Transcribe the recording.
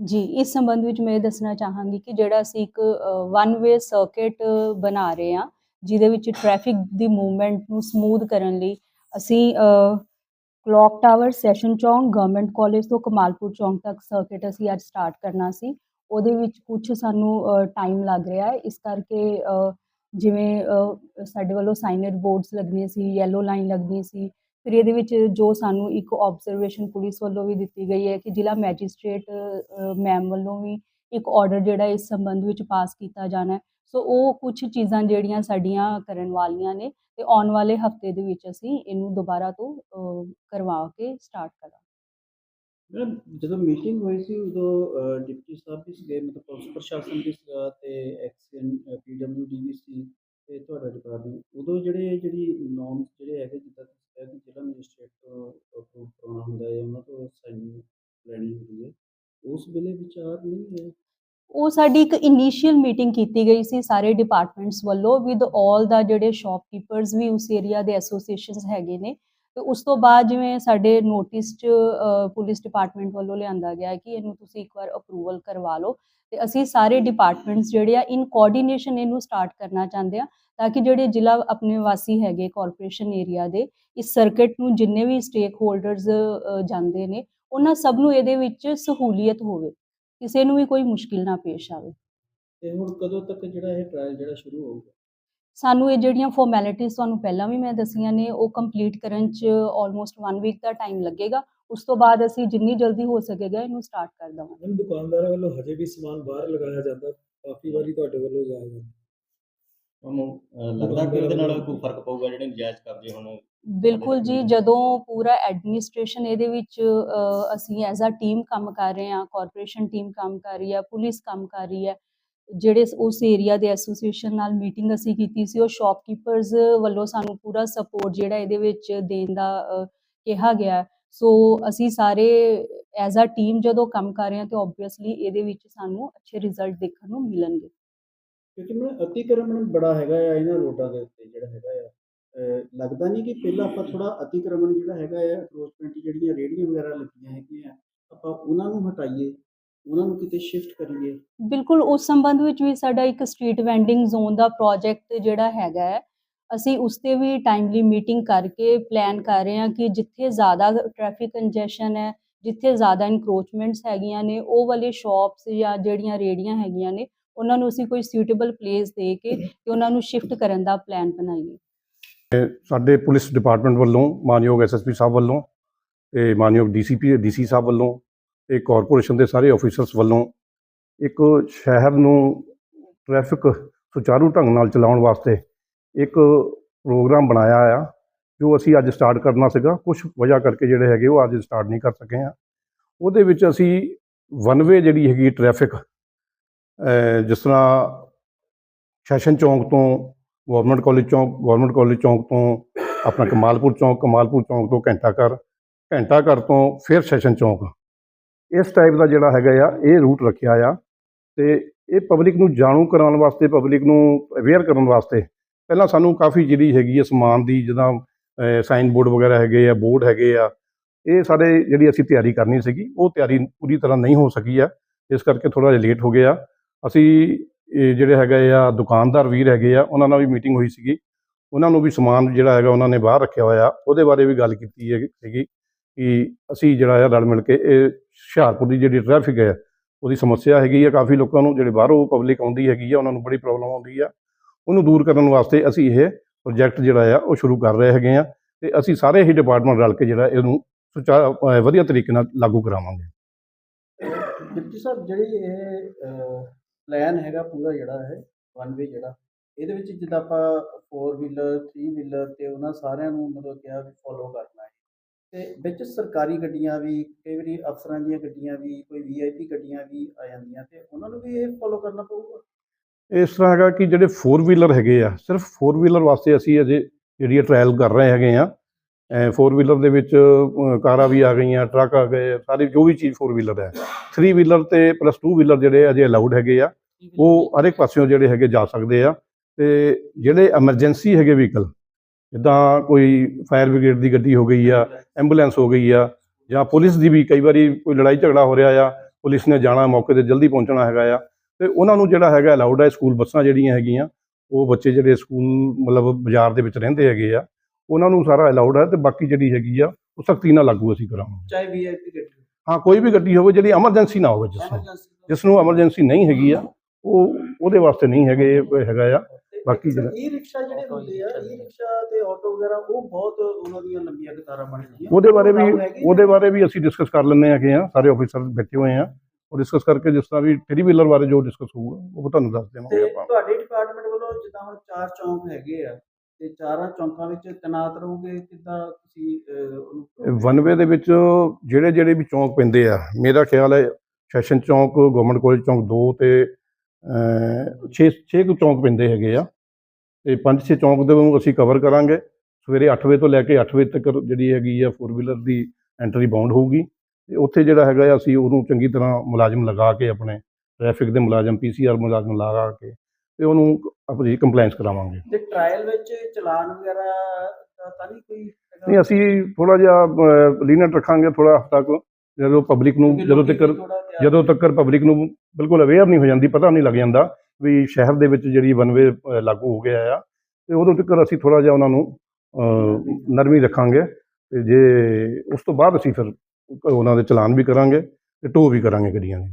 ਜੀ, ਇਸ ਸੰਬੰਧ ਵਿੱਚ ਮੈਂ ਇਹ ਦੱਸਣਾ ਚਾਹਾਂਗੀ ਕਿ ਜਿਹੜਾ ਅਸੀਂ ਇੱਕ ਵਨ ਵੇ ਸਰਕਟ ਬਣਾ ਰਹੇ ਹਾਂ, ਜਿਹਦੇ ਵਿੱਚ ਟ੍ਰੈਫਿਕ ਦੀ ਮੂਵਮੈਂਟ ਨੂੰ ਸਮੂਥ ਕਰਨ ਲਈ ਅਸੀਂ clock tower session Chowk government college ਤੋਂ ਕਮਾਲਪੁਰ ਚੌਂਕ ਤੱਕ ਸਰਕਟ ਅਸੀਂ ਅੱਜ ਸਟਾਰਟ ਕਰਨਾ ਸੀ। ਉਹਦੇ ਵਿੱਚ ਕੁਝ ਸਾਨੂੰ ਟਾਈਮ ਲੱਗ ਰਿਹਾ ਹੈ। ਇਸ ਕਰਕੇ ਜਿਵੇਂ ਸਾਡੇ ਵੱਲੋਂ ਸਾਈਨਰ ਬੋਰਡਸ ਲੱਗਣੇ ਸੀ ਯੈਲੋ ਲਾਈਨ ਲੱਗਣੀ ਸੀ ਫਿਰ ਇਹਦੇ ਵਿੱਚ ਜੋ ਸਾਨੂੰ ਇੱਕ ਆਬਜ਼ਰਵੇਸ਼ਨ ਪੁਲਿਸ ਵੱਲੋਂ ਵੀ ਦਿੱਤੀ ਗਈ ਹੈ ਕਿ ਜ਼ਿਲ੍ਹਾ ਮੈਜਿਸਟ੍ਰੇਟ ਮੈਮ ਵੱਲੋਂ ਵੀ ਇੱਕ ਆਰਡਰ ਜਿਹੜਾ ਇਸ ਸੰਬੰਧ ਵਿੱਚ ਪਾਸ ਕੀਤਾ ਜਾਣਾ ਹੈ। ਸੋ ਉਹ ਕੁਝ ਚੀਜ਼ਾਂ ਜਿਹੜੀਆਂ ਸਾਡੀਆਂ ਕਰਨ ਵਾਲੀਆਂ ਨੇ ਤੇ ਆਉਣ ਵਾਲੇ ਹਫ਼ਤੇ ਦੇ ਵਿੱਚ ਅਸੀਂ ਇਹਨੂੰ ਦੁਬਾਰਾ ਤੋਂ ਅ, ਕਰਵਾ ਕੇ ਸਟਾਰਟ ਕਰਾਂਗੇ। ਮੈਡਮ ਜਦੋਂ ਮੀਟਿੰਗ ਹੋਈ ਸੀ ਉਦੋਂ ਅਹ, ਡਿਪਟੀ ਸਾਹਿਬ ਵੀ ਸੀਗੇ ਮਤਲਬ ਪੁਲਿਸ ਪ੍ਰਸ਼ਾਸਨ ਵੀ ਸੀਗਾ ਤੇ ਐਕਸਐਨ ਪੀਡਬਲਯੂਡੀ ਵੀ ਸੀ ਤੇ ਤੁਹਾਡਾ ਡਿਪਾਰਟਮੈਂਟ ਉਦੋਂ ਜਿਹੜੇ ਜਿਹੜੀ ਨੋਰਮਸ ਜਿਹੜੇ ਹੈਗੇ ਜਿੱਦਾਂ ਤੁਸੀਂ ਕਿਹਾ ਕਿ ਜ਼ਿਲ੍ਹਾ ਮੈਜਿਸਟ੍ਰੇਟ ਤੋਂ ਅਪਰੂਵ ਕਰਾਉਣਾ ਹੁੰਦਾ ਹੈ ਉਹਨਾਂ ਤੋਂ ਸਾਈਨ ਲੈਣੀ ਹੁੰਦੀ ਹੈ ਉਸ ਵੇਲੇ ਵਿਚਾਰ ਨਹੀਂ ਹੈ ਉਹ ਸਾਡੀ ਇੱਕ ਇਨੀਸ਼ੀਅਲ ਮੀਟਿੰਗ ਕੀਤੀ ਗਈ ਸੀ ਸਾਰੇ ਡਿਪਾਰਟਮੈਂਟਸ ਵੱਲੋਂ ਵਿਦ 올 ਦਾ ਜਿਹੜੇ ਸ਼ਾਪਕੀਪਰਸ ਵੀ ਉਸ ਏਰੀਆ ਦੇ ਐਸੋਸੀਏਸ਼ਨਸ ਹੈਗੇ ਨੇ। ਤੇ ਉਸ ਤੋਂ ਬਾਅਦ ਜਿਵੇਂ ਸਾਡੇ ਨੋਟਿਸ 'ਚ ਪੁਲਿਸ ਡਿਪਾਰਟਮੈਂਟ ਵੱਲੋਂ ਲਿਆਂਦਾ ਗਿਆ ਕਿ ਇਹਨੂੰ ਤੁਸੀਂ ਇੱਕ ਵਾਰ ਅਪਰੂਵਲ ਕਰਵਾ ਲਓ। ਤੇ ਅਸੀਂ ਸਾਰੇ ਡਿਪਾਰਟਮੈਂਟਸ ਜਿਹੜੇ ਆ ਇਨ ਕੋਆਰਡੀਨੇਸ਼ਨ ਇਹਨੂੰ ਸਟਾਰਟ ਕਰਨਾ ਚਾਹੁੰਦੇ ਆ ਤਾਂ ਕਿ ਜਿਹੜੇ ਜ਼ਿਲ੍ਹਾ ਆਪਣੇ ਵਾਸੀ ਹੈਗੇ ਕਾਰਪੋਰੇਸ਼ਨ ਏਰੀਆ ਦੇ, ਇਸ ਸਰਕਟ ਨੂੰ ਜਿੰਨੇ ਵੀ ਸਟੇਕ ਹੋਲਡਰਸ ਜਾਂਦੇ ਨੇ, ਉਹਨਾਂ ਸਭ ਨੂੰ ਇਹਦੇ ਵਿੱਚ ਸਹੂਲੀਅਤ ਹੋਵੇ। ਕਿਸੇ ਨੂੰ ਵੀ ਕੋਈ ਮੁਸ਼ਕਿਲ ਨਾ ਪੇਸ਼ ਆਵੇ। ਤੇ ਹੁਣ ਕਦੋਂ ਤੱਕ ਜਿਹੜਾ ਇਹ ਟ੍ਰਾਇਲ ਜਿਹੜਾ ਸ਼ੁਰੂ ਹੋਊਗਾ? ਸਾਨੂੰ ਇਹ ਜਿਹੜੀਆਂ ਫਾਰਮੈਲਿਟੀਜ਼ ਤੁਹਾਨੂੰ ਪਹਿਲਾਂ ਵੀ ਮੈਂ ਦੱਸੀਆਂ ਨੇ ਉਹ ਕੰਪਲੀਟ ਕਰਨ 'ਚ ਆਲਮੋਸਟ 1 ਵੀਕ ਦਾ ਟਾਈਮ ਲੱਗੇਗਾ। ਉਸ ਤੋਂ ਬਾਅਦ ਅਸੀਂ ਜਿੰਨੀ ਜਲਦੀ ਹੋ ਸਕੇਗਾ ਇਹਨੂੰ ਸਟਾਰਟ ਕਰ ਦੇਵਾਂਗੇ। ਦੁਕਾਨਦਾਰਾਂ ਵੱਲੋਂ ਹਜੇ ਵੀ ਸਮਾਨ ਬਾਹਰ ਲਗਾਇਆ ਜਾਂਦਾ ਕਾਫੀ ਵਾਰੀ ਤੁਹਾਡੇ ਵੱਲੋਂ ਜਾਇਆ ਜਾਂਦਾ। ਤੁਹਾਨੂੰ ਅਹ, ਲੱਗਦਾ ਕਿ ਉਹਦੇ ਨਾਲ ਕੋਈ ਫ਼ਰਕ ਪਊਗਾ ਜਿਹੜੇ ਨਜਾਇਜ਼ ਕਬਜ਼ੇ ਹੁਣ ਬਿਲਕੁਲ ਜੀ ਜਦੋਂ ਪੂਰਾ ਐਡਮਿਨਿਸਟ੍ਰੇਸ਼ਨ ਇਹਦੇ ਵਿੱਚ ਅਸੀਂ ਐਜ਼ ਅ ਟੀਮ ਕੰਮ ਕਰ ਰਹੇ ਹਾਂ ਕਾਰਪੋਰੇਸ਼ਨ ਟੀਮ ਕੰਮ ਕਰ ਰਹੀ ਹੈ ਪੁਲਿਸ ਕੰਮ ਕਰ ਰਹੀ ਹੈ ਜਿਹੜੇ ਉਸ ਏਰੀਆ ਦੇ ਐਸੋਸੀਏਸ਼ਨ ਨਾਲ ਮੀਟਿੰਗ ਅਸੀਂ ਕੀਤੀ ਸੀ ਉਹ ਸ਼ਾਪਕੀਪਰਸ ਵੱਲੋਂ ਸਾਨੂੰ ਪੂਰਾ ਸਪੋਰਟ ਜਿਹੜਾ ਇਹਦੇ ਵਿੱਚ ਦੇਣ ਦਾ ਕਿਹਾ ਗਿਆ ਸੋ ਅਸੀਂ ਸਾਰੇ ਐਜ਼ ਅ ਟੀਮ ਜਦੋਂ ਕੰਮ ਕਰ ਰਹੇ ਹਾਂ ਤੇ ਆਬਵੀਅਸਲੀ ਇਹਦੇ ਵਿੱਚ ਸਾਨੂੰ ਅੱਛੇ ਰਿਜ਼ਲਟ ਦੇਖਣ ਨੂੰ ਮਿਲਣਗੇ। ਕਿਉਂਕਿ ਮੈਂ ਅਤੀਕਰਮਣ ਬੜਾ ਹੈਗਾ ਆ ਇਹਨਾਂ ਰੋਡਾਂ ਦੇ ਉੱਤੇ ਜਿਹੜਾ ਹੈਗਾ ਆ। ਲੱਗਦਾ ਨਹੀਂ ਕਿ ਪਹਿਲਾਂ ਆਪਾਂ ਥੋੜਾ ਅਤੀਕਰਮਣ ਜਿਹੜਾ ਹੈਗਾ ਆ ਅਪਰੋਚਮੈਂਟ ਜਿਹੜੀਆਂ ਰੇਹੜੀਆਂ ਵਗੈਰਾ ਲੱਗੀਆਂ ਹੈਗੀਆਂ ਆਪਾਂ ਉਹਨਾਂ ਨੂੰ ਹਟਾਈਏ, ਉਹਨਾਂ ਨੂੰ ਕਿਤੇ ਸ਼ਿਫਟ ਕਰੀਏ। ਬਿਲਕੁਲ, ਉਸ ਸੰਬੰਧ ਵਿੱਚ ਵੀ ਸਾਡਾ ਇੱਕ ਸਟਰੀਟ ਵੈਂਡਿੰਗ ਜ਼ੋਨ ਦਾ ਪ੍ਰੋਜੈਕਟ ਜਿਹੜਾ ਹੈਗਾ ਹੈ ਅਸੀਂ ਉਸ ਤੇ ਵੀ ਟਾਈਮਲੀ ਮੀਟਿੰਗ ਕਰਕੇ ਪਲਾਨ ਕਰ ਰਹੇ ਹਾਂ ਕਿ ਜਿੱਥੇ ਜ਼ਿਆਦਾ ਟ੍ਰੈਫਿਕ ਕੰਜੈਸ਼ਨ ਹੈ, ਜਿੱਥੇ ਜ਼ਿਆਦਾ ਇਨਕਰੋਚਮੈਂਟਸ ਹੈਗੀਆਂ ਨੇ, ਉਹ ਵਾਲੇ ਸ਼ਾਪਸ ਜਾਂ ਜਿਹੜੀਆਂ ਰੇੜੀਆਂ ਹੈਗੀਆਂ ਨੇ ਉਹਨਾਂ ਨੂੰ ਅਸੀਂ ਕੋਈ ਸੁਈਟੇਬਲ ਪਲੇਸ ਦੇ ਕੇ ਤੇ ਉਹਨਾਂ ਨੂੰ ਸ਼ਿਫਟ ਕਰਨ ਦਾ ਪਲਾਨ ਬਣਾਈਏ। ਸਾਡੇ ਪੁਲਿਸ ਡਿਪਾਰਟਮੈਂਟ ਵੱਲੋਂ, ਮਾਨਯੋਗ ਐਸਐਸਪੀ ਸਾਹਿਬ ਵੱਲੋਂ ਤੇ ਮਾਨਯੋਗ ਡੀਸੀਪੀ ਡੀਸੀ ਸਾਹਿਬ ਵੱਲੋਂ ਤੇ ਕਾਰਪੋਰੇਸ਼ਨ ਦੇ ਸਾਰੇ ਆਫੀਸਰਸ ਵੱਲੋਂ ਇੱਕ ਸ਼ਹਿਰ ਨੂੰ ਟ੍ਰੈਫਿਕ ਸੁਚਾਰੂ ਢੰਗ ਨਾਲ ਚਲਾਉਣ ਵਾਸਤੇ ਇੱਕ ਪ੍ਰੋਗਰਾਮ ਬਣਾਇਆ ਆ, ਜੋ ਅਸੀਂ ਅੱਜ ਸਟਾਰਟ ਕਰਨਾ ਸੀਗਾ। ਕੁਝ ਵਜ੍ਹਾ ਕਰਕੇ ਜਿਹੜੇ ਹੈਗੇ ਉਹ ਅੱਜ ਸਟਾਰਟ ਨਹੀਂ ਕਰ ਸਕੇ ਆ। ਉਹਦੇ ਵਿੱਚ ਅਸੀਂ ਵਨ ਵੇ ਜਿਹੜੀ ਹੈਗੀ ਟ੍ਰੈਫਿਕ ਜਿਸ ਤਰ੍ਹਾਂ ਸੈਸ਼ਨ ਚੌਂਕ ਤੋਂ government college Chowk, government college Chowk ਤੋਂ ਆਪਣਾ ਕਮਾਲਪੁਰ ਚੌਂਕ ਕਮਾਲਪੁਰ ਚੌਂਕ ਤੋਂ ਘੰਟਾ ਘਰ ਘੰਟਾ ਘਰ ਤੋਂ ਫਿਰ ਸੈਸ਼ਨ ਚੌਂਕ। ਇਸ ਟਾਈਪ ਦਾ ਜਿਹੜਾ ਹੈਗਾ ਆ, ਇਹ ਰੂਟ ਰੱਖਿਆ ਆ ਤੇ ਇਹ ਪਬਲਿਕ ਨੂੰ ਜਾਣੂ ਕਰਾਉਣ ਵਾਸਤੇ ਪਬਲਿਕ ਨੂੰ ਅਵੇਅਰ ਕਰਨ ਵਾਸਤੇ ਪਹਿਲਾਂ ਸਾਨੂੰ ਕਾਫੀ ਜਿਹੜੀ ਹੈਗੀ ਹੈ ਸਮਾਨ ਦੀ, ਜਿੱਦਾਂ ਸਾਈਨ ਬੋਰਡ ਵਗੈਰਾ ਹੈਗੇ ਆ ਬੋਰਡ ਹੈਗੇ ਆ, ਇਹ ਸਾਡੇ ਜਿਹੜੀ ਅਸੀਂ ਤਿਆਰੀ ਕਰਨੀ ਸੀਗੀ, ਉਹ ਤਿਆਰੀ ਪੂਰੀ ਤਰ੍ਹਾਂ ਨਹੀਂ ਹੋ ਸਕੀ ਆ। ਇਸ ਕਰਕੇ ਥੋੜਾ ਜਿਹਾ ਲੇਟ ਹੋ ਗਿਆ। ਅਸੀਂ ਇਹ ਜਿਹੜੇ ਹੈਗੇ ਆ, ਦੁਕਾਨਦਾਰ ਵੀਰ ਹੈਗੇ ਆ, ਉਹਨਾਂ ਨਾਲ ਵੀ ਮੀਟਿੰਗ ਹੋਈ ਸੀਗੀ। ਉਹਨਾਂ ਨੂੰ ਵੀ ਸਮਾਨ ਜਿਹੜਾ ਹੈਗਾ ਉਹਨਾਂ ਨੇ ਬਾਹਰ ਰੱਖਿਆ ਹੋਇਆ। ਉਹਦੇ ਬਾਰੇ ਵੀ ਗੱਲ ਕੀਤੀ ਹੈ ਸੀਗੀ ਕਿ ਅਸੀਂ ਜਿਹੜਾ ਆ ਰਲ ਮਿਲ ਕੇ ਇਹ ਹੁਸ਼ਿਆਰਪੁਰ ਦੀ ਜਿਹੜੀ ਟ੍ਰੈਫਿਕ ਹੈ, ਉਹਦੀ ਸਮੱਸਿਆ ਹੈਗੀ ਆ। ਕਾਫੀ ਲੋਕਾਂ ਨੂੰ ਜਿਹੜੇ ਬਾਹਰੋਂ ਪਬਲਿਕ ਆਉਂਦੀ ਹੈਗੀ ਆ, ਉਹਨਾਂ ਨੂੰ ਬੜੀ ਪ੍ਰੋਬਲਮ ਆਉਂਦੀ ਆ। ਉਹਨੂੰ ਦੂਰ ਕਰਨ ਵਾਸਤੇ ਅਸੀਂ ਇਹ ਪ੍ਰੋਜੈਕਟ ਜਿਹੜਾ ਆ, ਉਹ ਸ਼ੁਰੂ ਕਰ ਰਹੇ ਹੈਗੇ ਆ ਤੇ ਅਸੀਂ ਸਾਰੇ ਹੀ ਡਿਪਾਰਟਮੈਂਟ ਰਲ ਕੇ ਜਿਹੜਾ ਇਹਨੂੰ ਸੁਚਾ ਵਧੀਆ ਤਰੀਕੇ ਨਾਲ ਲਾਗੂ ਕਰਾਵਾਂਗੇ। ਡਿਪਟੀ ਸਾਹਿਬ, ਜਿਹੜੀ ਇਹ ਪਲਾਨ ਹੈਗਾ ਪੂਰਾ ਜਿਹੜਾ ਹੈ ਵਨ ਵੇ ਜਿਹੜਾ। ਇਹਦੇ ਵਿੱਚ ਜਿੱਦਾਂ ਆਪਾਂ 4 ਵੀਲਰ 3 ਵੀਲਰ ਤੇ ਉਹਨਾਂ ਸਾਰਿਆਂ ਨੂੰ ਮਤਲਬ ਕਿਹਾ ਵੀ ਫੋਲੋ ਕਰਨਾ ਹੈ। ਤੇ ਵਿੱਚ ਸਰਕਾਰੀ ਗੱਡੀਆਂ ਵੀ, ਕਈ ਵਾਰੀ ਅਫਸਰਾਂ ਦੀਆਂ ਗੱਡੀਆਂ ਵੀ, ਕੋਈ ਵੀਆਈਪੀ ਗੱਡੀਆਂ ਵੀ ਆ ਜਾਂਦੀਆਂ ਤੇ ਉਹਨਾਂ ਨੂੰ ਵੀ ਇਹ ਫੋਲੋ ਕਰਨਾ ਪਊਗਾ? ਇਸ ਤਰ੍ਹਾਂ ਹੈਗਾ ਕਿ ਜਿਹੜੇ 4 ਵੀਲਰ ਹੈਗੇ ਆ, ਸਿਰਫ 4 ਵੀਲਰ ਵਾਸਤੇ ਅਸੀਂ ਅਜੇ ਜਿਹੜੀ ਟ੍ਰਾਇਲ ਕਰ ਰਹੇ ਹੈਗੇ ਆ। 4 ਵੀਲਰ ਦੇ ਵਿੱਚ ਕਾਰਾਂ ਵੀ ਆ ਗਈਆਂ, ਟਰੱਕ ਆ ਗਏ, ਸਾਰੇ ਜੋ ਵੀ ਚੀਜ਼ 4 ਵੀਲਰ ਹੈ। 3 ਵੀਲਰ ਤੇ ਪਲੱਸ 2 ਵੀਲਰ ਜਿਹੜੇ ਅਜੇ ਅਲਾਉਡ ਹੈਗੇ ਆ। ਉਹ ਹਰ ਇੱਕ ਪਾਸਿਓਂ ਜਿਹੜੇ ਹੈਗੇ ਜਾ ਸਕਦੇ ਆ ਤੇ ਜਿਹੜੇ ਐਮਰਜੈਂਸੀ ਹੈਗੇ ਵਹੀਕਲ ਜਿੱਦਾਂ ਕੋਈ ਫਾਇਰ ਬ੍ਰਿਗੇਡ ਦੀ ਗੱਡੀ ਹੋ ਗਈ ਆ ਐਂਬੂਲੈਂਸ ਹੋ ਗਈ ਆ ਜਾਂ ਪੁਲਿਸ ਦੀ ਵੀ ਕਈ ਵਾਰੀ ਕੋਈ ਲੜਾਈ ਝਗੜਾ ਹੋ ਰਿਹਾ ਆ ਪੁਲਿਸ ਨੇ ਜਾਣਾ ਮੌਕੇ ਤੇ ਜਲਦੀ ਪਹੁੰਚਣਾ ਹੈਗਾ ਆ ਤੇ ਉਹਨਾਂ ਨੂੰ ਜਿਹੜਾ ਹੈਗਾ ਅਲਾਉਡ ਹੈ ਸਕੂਲ ਬੱਸਾਂ ਜਿਹੜੀਆਂ ਹੈਗੀਆਂ ਉਹ ਬੱਚੇ ਜਿਹੜੇ ਸਕੂਲ ਮਤਲਬ ਬਾਜ਼ਾਰ ਦੇ ਵਿੱਚ ਰਹਿੰਦੇ ਹੈਗੇ ਆ ਉਹਨਾਂ ਨੂੰ ਸਾਰਾ ਅਲਾਉਡ ਹੈ ਤੇ ਬਾਕੀ ਜਿਹੜੀ ਹੈਗੀ ਆ ਉਹ ਸਖਤੀ ਨਾਲ ਲਾਗੂ ਅਸੀਂ ਕਰਾਂਗੇ। ਚਾਹੇ ਵੀਆਈਪੀ ਗੱਡੀ ਹਾਂ ਕੋਈ ਵੀ ਗੱਡੀ ਹੋਵੇ ਜਿਹੜੀ ਐਮਰਜੈਂਸੀ ਨਾ ਹੋਵੇ ਜਿਸ ਨੂੰ ਐਮਰਜੈਂਸੀ ਜਿਸ ਨੂੰ ਐਮਰਜੈਂਸੀ ਨਹੀਂ ਹੈਗੀ ਆ ਉਹ ਉਹਦੇ ਵਾਸਤੇ ਨਹੀਂ ਹੈਗੇ ਇਹ ਹੈਗਾ ਆ। ਬਾਕੀ ਜਿਹੜਾ- ਈ ਰਿਕਸ਼ਾ ਜਿਹੜੇ ਹੁੰਦੇ ਆ ਈ ਰਿਕਸ਼ਾ ਤੇ ਆਟੋ ਵਗੈਰਾ ਉਹ ਬਹੁਤ ਉਹਨਾਂ ਦੀਆਂ ਲੰਬੀਆਂ ਕਤਾਰਾਂ ਬਣ ਗਈਆਂ। ਉਹਦੇ ਬਾਰੇ ਵੀ? ਉਹਦੇ ਬਾਰੇ ਵੀ ਅਸੀਂ ਡਿਸਕਸ ਕਰ ਲੈਂਦੇ ਹੈਗੇ ਆ ਸਾਰੇ ਆਫੀਸਰ ਬੈਠੇ ਹੋਏ ਆ। ਉਹ ਡਿਸਕਸ ਕਰਕੇ ਜਿਸ ਤਰ੍ਹਾਂ ਵੀ ਥ੍ਰੀ ਵੀਲਰ ਬਾਰੇ ਜੋ ਡਿਸਕਸ ਹੋਊਗਾ ਉਹ ਤੁਹਾਨੂੰ ਦੱਸ ਦੇਵਾਂਗੇ ਆਪਾਂ। ਤੁਹਾਡੇ ਡਿਪਾਰਟਮੈਂਟ ਵੱਲੋਂ ਜਿੱਦਾਂ ਹੁਣ ਚਾਰ ਚੌਂਕ ਹੈਗੇ ਆ ਤੇ ਚਾਰਾਂ ਚੌਂਕਾਂ ਵਿੱਚ ਤੈਨਾਤ ਰਹੋਗੇ ਕਿੱਦਾਂ ਤੁਸੀਂ ਅਹ, ਉਹਨੂੰ ਵਨ ਵੇ ਦੇ ਵਿੱਚ ਜਿਹੜੇ ਜਿਹੜੇ ਵੀ ਚੌਂਕ ਪੈਂਦੇ ਆ ਮੇਰਾ ਖਿਆਲ ਹੈ ਸੈਸ਼ਨ ਚੌਂਕ ਗਵਰਨਮੈਂਟ ਕਾਲਜ ਚੌਂਕ 2 ਤੇ 6 6 ਕੁ ਚੌਂਕ ਪੈਂਦੇ ਹੈਗੇ ਆ। ਤੇ ਪੰਜ ਛੇ ਚੌਂਕ ਦੇ ਨੂੰ ਅਸੀਂ ਕਵਰ ਕਰਾਂਗੇ। ਸਵੇਰੇ 8 ਵਜੇ ਤੋਂ ਲੈ ਕੇ 8 ਵਜੇ ਤੱਕ ਜਿਹੜੀ ਹੈਗੀ ਆ ਫੋਰ ਵੀਲਰ ਦੀ ਐਂਟਰੀ ਬਾਉਂਡ ਹੋਊਗੀ। ਤੇ ਉੱਥੇ ਜਿਹੜਾ ਹੈਗਾ ਅਸੀਂ ਉਹਨੂੰ ਚੰਗੀ ਤਰ੍ਹਾਂ ਮੁਲਾਜ਼ਮ ਲਗਾ ਕੇ ਆਪਣੇ ਟ੍ਰੈਫਿਕ ਦੇ ਮੁਲਾਜ਼ਮ ਪੀਸੀਆਰ ਮੁਲਾਜ਼ਮ ਲਗਾ ਕੇ ਤੇ ਉਹਨੂੰ ਆਪਣੀ ਕੰਪਲਾਈਂਸ ਕਰਾਵਾਂਗੇ। ਤੇ ਟ੍ਰਾਇਲ ਵਿੱਚ ਚਲਾਨ ਵਗੈਰਾ ਤਾਂ ਨਹੀਂ ਕੋਈ? ਨਹੀਂ ਅਸੀਂ ਥੋੜਾ ਜਿਹਾ ਲੀਨਟ ਰੱਖਾਂਗੇ ਥੋੜਾ ਹਫ਼ਤਾ ਕੁ। ਜਦੋਂ ਪਬਲਿਕ ਨੂੰ ਜਦੋਂ ਤੱਕ ਜਦੋਂ ਤੱਕ ਪਬਲਿਕ ਨੂੰ ਬਿਲਕੁਲ ਅਵੇਅਰ ਨਹੀਂ ਹੋ ਜਾਂਦੀ ਪਤਾ ਨਹੀਂ ਲੱਗ ਜਾਂਦਾ ਵੀ ਸ਼ਹਿਰ ਦੇ ਵਿੱਚ ਜਿਹੜੀ ਵਨਵੇ ਲਾਗੂ ਹੋ ਗਿਆ ਆ। ਤੇ ਉਦੋਂ ਤੱਕ ਅਸੀਂ ਥੋੜਾ ਜਿਹਾ ਉਹਨਾਂ ਨੂੰ ਨਰਮੀ ਰੱਖਾਂਗੇ ਤੇ ਜੇ ਉਸ ਤੋਂ ਬਾਅਦ ਅਸੀਂ ਫਿਰ ਉਹਨਾਂ ਦੇ ਚਲਾਨ ਵੀ ਕਰਾਂਗੇ ਤੇ ਟੋ ਵੀ ਕਰਾਂਗੇ ਗੱਡੀਆਂ ਦੇ।